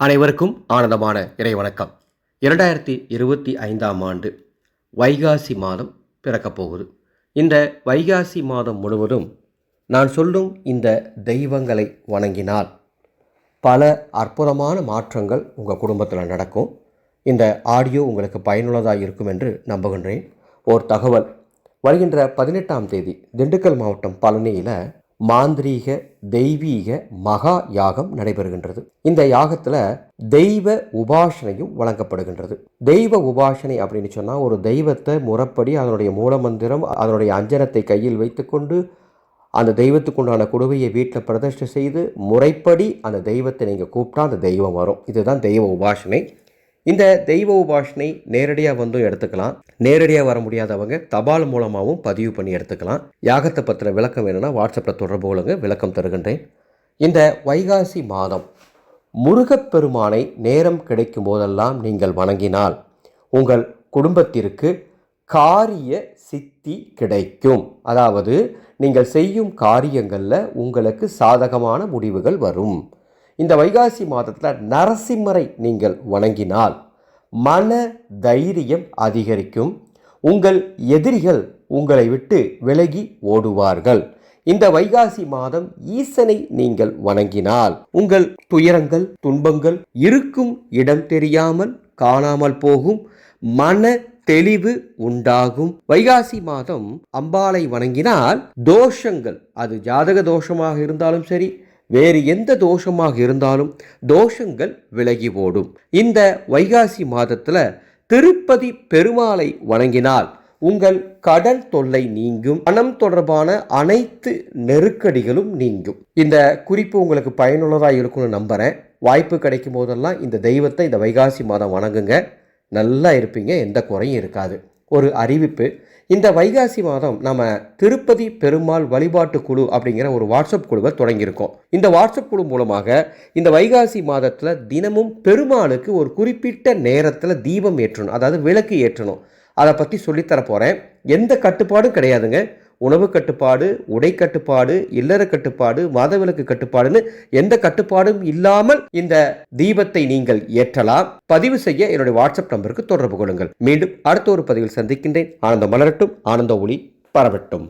அனைவருக்கும் ஆனந்தமான இறை வணக்கம் இரண்டாயிரத்தி இருபத்தி ஐந்தாம் ஆண்டு வைகாசி மாதம் பிறக்கப் போகுது. இந்த வைகாசி மாதம் முழுவதும் நான் சொல்லும் இந்த தெய்வங்களை வணங்கினால் பல அற்புதமான மாற்றங்கள் உங்கள் குடும்பத்தில் நடக்கும். இந்த ஆடியோ உங்களுக்கு பயனுள்ளதாக இருக்கும் என்று நம்புகின்றேன். ஓர் தகவல். வருகின்ற பதினெட்டாம் தேதி திண்டுக்கல் மாவட்டம் பழனியில் மாந்திரீக தெய்வீக மகா யாகம் நடைபெறுகின்றது. இந்த யாகத்தில் தெய்வ உபாசனையும் வழங்கப்படுகின்றது. தெய்வ உபாசனை அப்படின்னு சொன்னால் ஒரு தெய்வத்தை முறப்படி அதனுடைய மூலமந்திரம் அதனுடைய அஞ்சனத்தை கையில் வைத்துக்கொண்டு அந்த தெய்வத்துக்கு உண்டான குடுவையை வீட்டில் பிரதிஷ்டை செய்து முறைப்படி அந்த தெய்வத்தை நீங்கள் கூப்பிட்டா அந்த தெய்வம் வரும். இதுதான் தெய்வ உபாசனை. இந்த தெய்வ உபாஷனை நேரடியாக வந்தும் எடுத்துக்கலாம். நேரடியாக வர முடியாதவங்க தபால் மூலமாகவும் பதிவு பண்ணி எடுத்துக்கலாம். யாகத்தை பற்றின விளக்கம் வேணும்னா வாட்ஸ்அப்பில் தொடர்பு கொள்ளுங்க. விளக்கம் தருகின்றேன். இந்த வைகாசி மாதம் முருகப்பெருமானை நேரம் கிடைக்கும் போதெல்லாம் நீங்கள் வணங்கினால் உங்கள் குடும்பத்திற்கு காரிய சித்தி கிடைக்கும். அதாவது நீங்கள் செய்யும் காரியங்களில் உங்களுக்கு சாதகமான முடிவுகள் வரும். இந்த வைகாசி மாதத்தில் நரசிம்மரை நீங்கள் வணங்கினால் மன தைரியம் அதிகரிக்கும். உங்கள் எதிரிகள் உங்களை விட்டு விலகி ஓடுவார்கள். இந்த வைகாசி மாதம் ஈசனை நீங்கள் வணங்கினால் உங்கள் துயரங்கள் துன்பங்கள் இருக்கும் இடம் தெரியாமல் காணாமல் போகும் மன தெளிவு உண்டாகும். வைகாசி மாதம் அம்பாளை வணங்கினால் தோஷங்கள் அது ஜாதக தோஷமாக இருந்தாலும் சரி வேறு எந்த தோஷமாக இருந்தாலும் தோஷங்கள் விலகி ஓடும். இந்த வைகாசி மாதத்தில் திருப்பதி பெருமாளை வணங்கினால் உங்கள் கடன் தொல்லை நீங்கும் பணம் தொடர்பான அனைத்து நெருக்கடிகளும் நீங்கும். இந்த குறிப்பு உங்களுக்கு பயனுள்ளதாக இருக்கும்னு நம்புகிறேன் வாய்ப்பு கிடைக்கும் போதெல்லாம் இந்த தெய்வத்தை இந்த வைகாசி மாதம் வணங்குங்க. நல்லா இருப்பீங்க எந்த குறையும் இருக்காது. ஒரு அறிவிப்பு. இந்த வைகாசி மாதம் நம்ம திருப்பதி பெருமாள் வழிபாட்டு குழு அப்படிங்கிற ஒரு வாட்ஸ்அப் குழுவை தொடங்கியிருக்கோம். இந்த வாட்ஸ்அப் குழு மூலமாக இந்த வைகாசி மாதத்தில் தினமும் பெருமாளுக்கு ஒரு குறிப்பிட்ட நேரத்தில் தீபம் ஏற்றணும் அதாவது விளக்கு ஏற்றணும். அதை பற்றி சொல்லித்தர போகிறேன் எந்த கட்டுப்பாடும் கிடையாதுங்க. உணவு கட்டுப்பாடு உடை கட்டுப்பாடு இல்லற கட்டுப்பாடு மாதவிலக்கு கட்டுப்பாடுன்னு எந்த கட்டுப்பாடும் இல்லாமல் இந்த தீபத்தை நீங்கள் ஏற்றலாம். பதிவு செய்ய என்னுடைய வாட்ஸ்அப் நம்பருக்கு தொடர்பு கொள்ளுங்கள். மீண்டும் அடுத்த ஒரு பதிவில் சந்திக்கின்றேன். ஆனந்தம் மலரட்டும். ஆனந்த ஒளி பரவட்டும்.